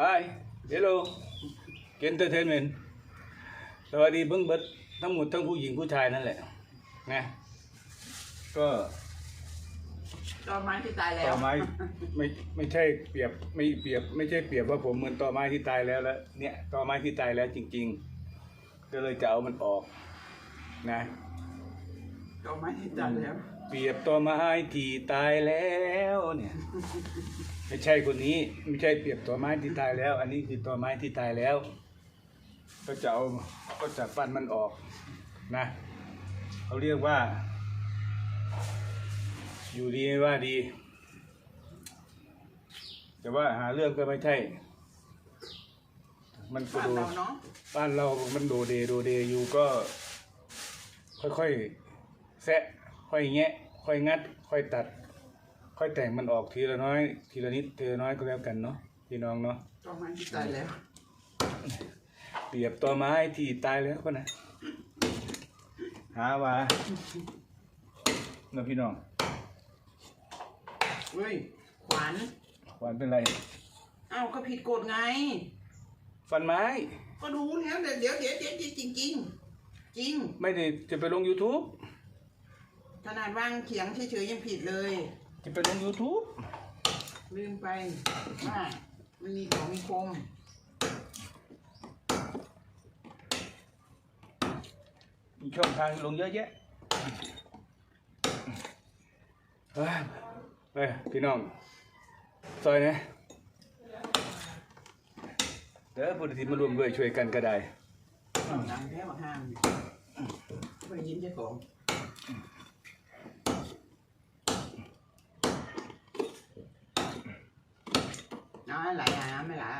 Hi hello entertainment สวัสดีเบิ้งเบิดทั้งหมดทั้งผู้หญิงผู้ชายนั่นแหละนะก็ตอนไม้ที่ตายแล้ต่วอไม้ไม่ไม่ใช่เปรียบไม่เปรียบ ไม่ใช่เปรียบว่าผมเหมือนต่อไม้ที่ตายแล้วแล้วเนี่ยต่อไม้ที่ตายแล้วจริง ๆ ก็เลยจะเอามันออกนะ ตอนไม้ที่ตายแล้ว เปรียบต่อไม้ที่ตายแล้วเนี่ย ไม่ใช่คนนี้ ไม่ใช่เปรียบต่อไม้ที่ตายแล้ว อันนี้คือต่อไม้ที่ตายแล้ว ก็จะเอาก็จะฟันมันออกนะเขาเรียกว่า อยู่ดีไม่ว่าดี แต่ว่าหาเรื่องก็ไม่ใช่ มันก็บ้านดูเราเนาะบ้านเรามันโดเดโดเดอยู่ก็ ค่อยๆแซะ ค่อยแงะ ค่อยงัด ค่อยตัด ค่อยแต่งมันออกทีละน้อย ทีละนิดทีละน้อยก็แล้วกันเนาะพี่น้องเนาะตอนไม้ที่ตายแล้ว เปรียบต่อไม้ที่ตายแล้วก็นะหาว่านะพี่น้องเฮ้ย ขวัญหวานเป็นไร เอ้าก็ผิดกฎไง ฟันไม้ ก็รู้แล้วเดี๋ยวเดี๋ยวเดี๋ยวเดี๋ยวจริงจริงจริง ไม่ได้จะไปลง YouTube ขนาดวางเขียงเฉยๆยังผิดเลย จะไปลง YouTube ลืมไปว่ามันมีของมีคมมีช่องทางลงเยอะแยะเฮ้ยไปพี่น้อง ซอยนะเด้อผู้ที่มารวมด้วยช่วยกันก็ได้ ดังแค่มาห้ามไปยิ้มเจ้าของน้ำ ไหลอะน้ำไม่ไหละ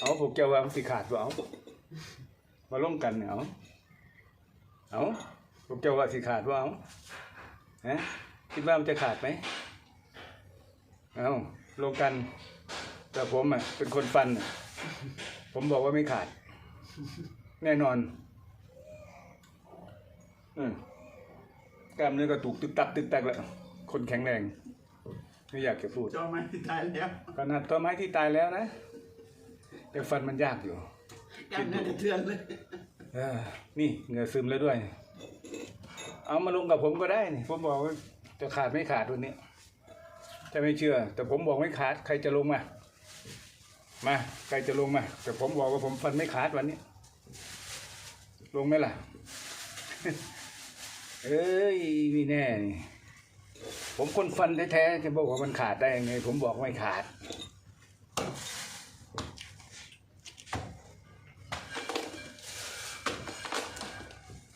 เอาพวกเจ้าว่ามันสิขาดบ่เอามาลงกันเนี่ยเอาเอาพวกเจ้าว่าสิขาดบ่เอาฮะคิดว่ามันจะขาดไหมเอาลงกัน แต่ผมอะเป็นคนฟัน ผมบอกว่าไม่ขาด แน่นอนอืมกล้ามเนื้อกระตุกตึกตักตึกตักแล้วคนแข็งแรงไม่อยากจะพูดจอไม้ที่ตายแล้วขนาดต้นไม้ที่ตายแล้วนะแต่ฟันมันยากอยู่กล้ามเนื้อกระเทือนเลยเออนี่เหงื่อซึมแล้วด้วย เอามาลงกับผมก็ได้นี่ผมบอกว่าจะขาดไม่ขาดวันนี้ถ้าไม่เชื่อ แต่ผมบอกไม่ขาด ใครจะลงมา มา ใครจะลงมา แต่ผมบอกว่าผมฟันไม่ขาดวันนี้ ลงไหมล่ะ เอ้ยมีแน่นี่ผมคนฟันแท้ๆจะบอกว่ามันขาดได้ยังไง ผมบอกไม่ขาด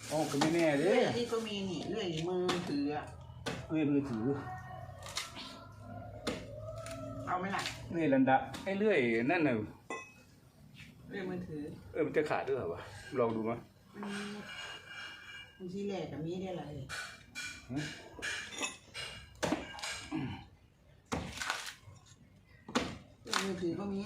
โอ้ก็ไม่แน่เด้เลื่อยนี่ก็มีนี่เลื่อยมือถืออะเอ้ยมือถือเอาไหมล่ะนี่ลันดะไอ้เลื่อยนั่นน่ะ เลื่อยมือถือเออมันจะขาดด้วยเหรอวะลองดูมั้ยมันมันที่แหลกกับมีได้อะไรเลื่อยมือถือก็มี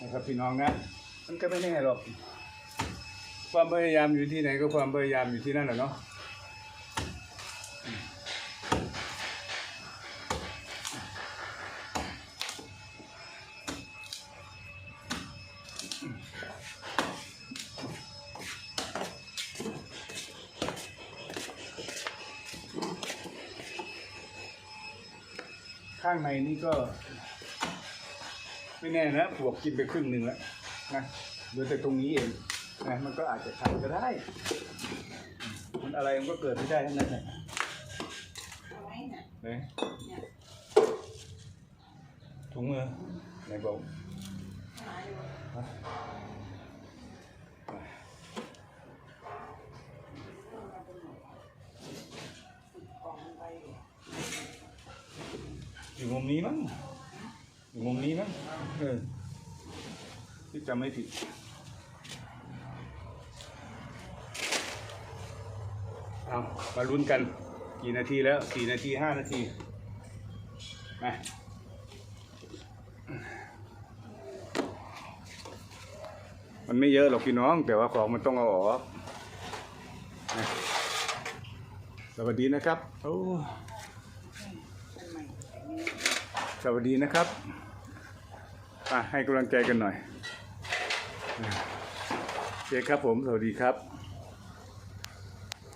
นะครับพี่น้องนะ มันก็ไม่แน่หรอก ความพยายามอยู่ที่ไหนก็ความพยายามอยู่ที่นั่นแหละเนาะ ข้างในนี่ก็ ไม่แน่นะปวกกินไปครึ่งหนึ่งแล้วนะเหลือแต่ตรงนี้เองนะมันก็อาจจะขาดก็ได้ มันอะไรมันก็เกิดไม่ได้ทั้งนั้นแหละเอาไว้น่ะเลยเนี่ยถุงมือไหนบอก อยู่มุมนี้มั้งอยู่มุมนี้มั้งเออที่จำไม่ผิดเอามาลุ้นกัน กี่นาทีแล้วสี่นาทีห้านาทีมาันไม่เยอะหรอกพี่น้อง แต่ว่าของมันต้องเอาออกสวัสดีนะครับโอ้ สวัสดีนะครับให้กำลังใจกันหน่อยนะโอเคครับผม สวัสดีครับ